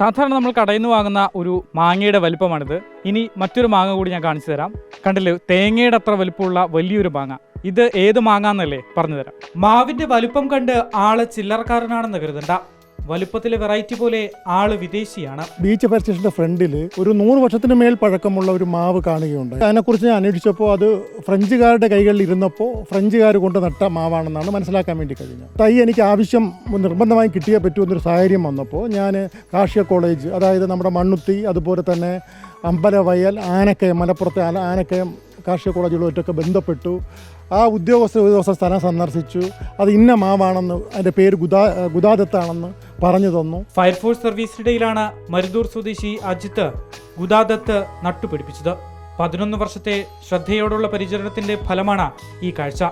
സാധാരണ നമ്മൾ കടയിൽ നിന്ന് വാങ്ങുന്ന ഒരു മാങ്ങയുടെ വലിപ്പമാണിത്. ഇനി മറ്റൊരു മാങ്ങ കൂടി ഞാൻ കാണിച്ചു തരാം. കണ്ടില്ലേ? തേങ്ങയുടെ അത്ര വലിപ്പമുള്ള വലിയൊരു മാങ്ങ. ഇത് ഏത് മാങ്ങ പറഞ്ഞുതരാം. പറഞ്ഞു തരാം മാവിന്റെ വലിപ്പം കണ്ട് ആൾ ചില്ലറക്കാരനാണെന്ന് കരുതണ്ട. വലുപ്പത്തിലെ വെറൈറ്റി പോലെ ആൾ വിദേശിയാണ്. ബീച്ച് ഫയർ സ്റ്റേഷന്റെ ഫ്രണ്ടിൽ ഒരു നൂറ് വർഷത്തിന് മേൽ പഴക്കമുള്ള ഒരു മാവ് കാണുകയുണ്ട്. അതിനെക്കുറിച്ച് ഞാൻ അന്വേഷിച്ചപ്പോൾ അത് ഫ്രഞ്ചുകാരുടെ കൈകളിൽ ഇരുന്നപ്പോൾ ഫ്രഞ്ചുകാർ കൊണ്ട് നട്ട മാവാണെന്നാണ് മനസ്സിലാക്കാൻ വേണ്ടി കഴിഞ്ഞത്. തൈ എനിക്ക് ആവശ്യം നിർബന്ധമായി കിട്ടിയേ പറ്റൂ എന്നൊരു സാഹചര്യം വന്നപ്പോൾ ഞാൻ കാർഷിക കോളേജ് അതായത് നമ്മുടെ മണ്ണുത്തി അതുപോലെ തന്നെ അമ്പലവയൽ ആനക്കയം മലപ്പുറത്തെ ആന- ആനക്കയം കാർഷിക കോളേജുകളുമായിട്ടൊക്കെ ബന്ധപ്പെട്ടു. ആ ഉദ്യോഗസ്ഥ ദിവസം സ്ഥലം സന്ദർശിച്ചു. അത് ഇന്ന മാവാണെന്ന് അതിന്റെ പേര് ഗുദാ ഗുദാദത്താണെന്ന് പറഞ്ഞു തന്നു. ഫയർഫോഴ്സ് സർവീസിനിടയിലാണ് മരുദൂർ സ്വദേശി അജിത്ത് ഗുദാദത്ത് നട്ടുപിടിപ്പിച്ചത്. പതിനൊന്ന് വർഷത്തെ ശ്രദ്ധയോടുള്ള പരിചരണത്തിന്റെ ഫലമാണ് ഈ കാഴ്ച.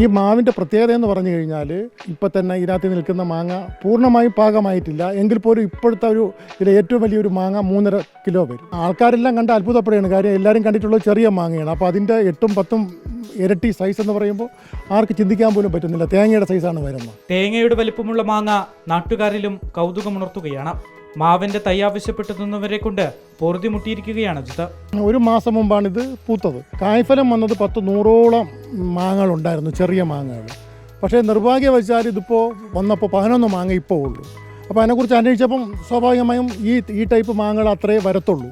ഈ മാവിന്റെ പ്രത്യേകത എന്ന് പറഞ്ഞു കഴിഞ്ഞാൽ ഇപ്പം തന്നെ ഇതിനകത്ത് നിൽക്കുന്ന മാങ്ങ പൂർണമായും പാകമായിട്ടില്ല. എങ്കിൽ പോലും ഇപ്പോഴത്തെ ഒരു ഇതിലെ ഏറ്റവും വലിയൊരു മാങ്ങ മൂന്നര കിലോ വരും. ആൾക്കാരെല്ലാം കണ്ട് അത്ഭുതപ്പെടുകയാണ്. കാര്യം എല്ലാവരും കണ്ടിട്ടുള്ളത് ചെറിയ മാങ്ങയാണ്. അപ്പോൾ അതിന്റെ എട്ടും പത്തും ഇരട്ടി സൈസ് എന്ന് പറയുമ്പോൾ ആർക്ക് ചിന്തിക്കാൻ പോലും പറ്റുന്നില്ല. തേങ്ങയുടെ സൈസാണ് വരുന്നത്. തേങ്ങയുടെ വലിപ്പമുള്ള മാങ്ങ നാട്ടുകാരിലും കൗതുകമുണർത്തുകയാണ്. മാവിന്റെ തൈ ആവശ്യപ്പെട്ടു നിന്നവരെ കൊണ്ട് മുട്ടിയിരിക്കുകയാണ് അജിത്ത് ഒരു മാസം മുമ്പാണ് ഇത് പൂത്തത്. കായ്ഫലം വന്നത് പത്ത് നൂറോളം മാങ്ങകളുണ്ടായിരുന്നു ചെറിയ മാങ്ങകൾ. പക്ഷേ നിർഭാഗ്യവശാൽ ഇതിപ്പോൾ വന്നപ്പോൾ പതിനൊന്ന് മാങ്ങ ഇപ്പോൾ ഉള്ളൂ. അപ്പോൾ അതിനെക്കുറിച്ച് അന്വേഷിച്ചപ്പം സ്വാഭാവികമായും ഈ ഈ ടൈപ്പ് മാങ്ങകൾ അത്രേ വരത്തുള്ളൂ.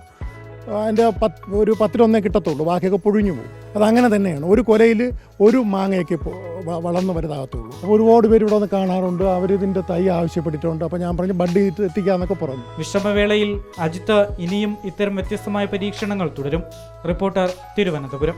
അതിന്റെ പത്ത് ഒരു പത്തിലൊന്നേ കിട്ടത്തുള്ളൂ. ബാക്കിയൊക്കെ പൊഴിഞ്ഞു പോകും. അതങ്ങനെ തന്നെയാണ്. ഒരു കൊലയിൽ ഒരു മാങ്ങയൊക്കെ വളർന്നു വരുതാകത്തുള്ളൂ അപ്പോൾ ഒരുപാട് പേര് ഇവിടെ വന്ന് കാണാറുണ്ട്. അവരിതിന്റെ തൈ ആവശ്യപ്പെട്ടിട്ടുണ്ട്. അപ്പോൾ ഞാൻ പറഞ്ഞു ബഡ് ചെയ്ത് എത്തിക്കാമെന്നൊക്കെ പറഞ്ഞു. വിശ്രമവേളയിൽ അജിത്ത് ഇനിയും ഇത്തരം വ്യത്യസ്തമായ പരീക്ഷണങ്ങൾ തുടരും. റിപ്പോർട്ടർ തിരുവനന്തപുരം.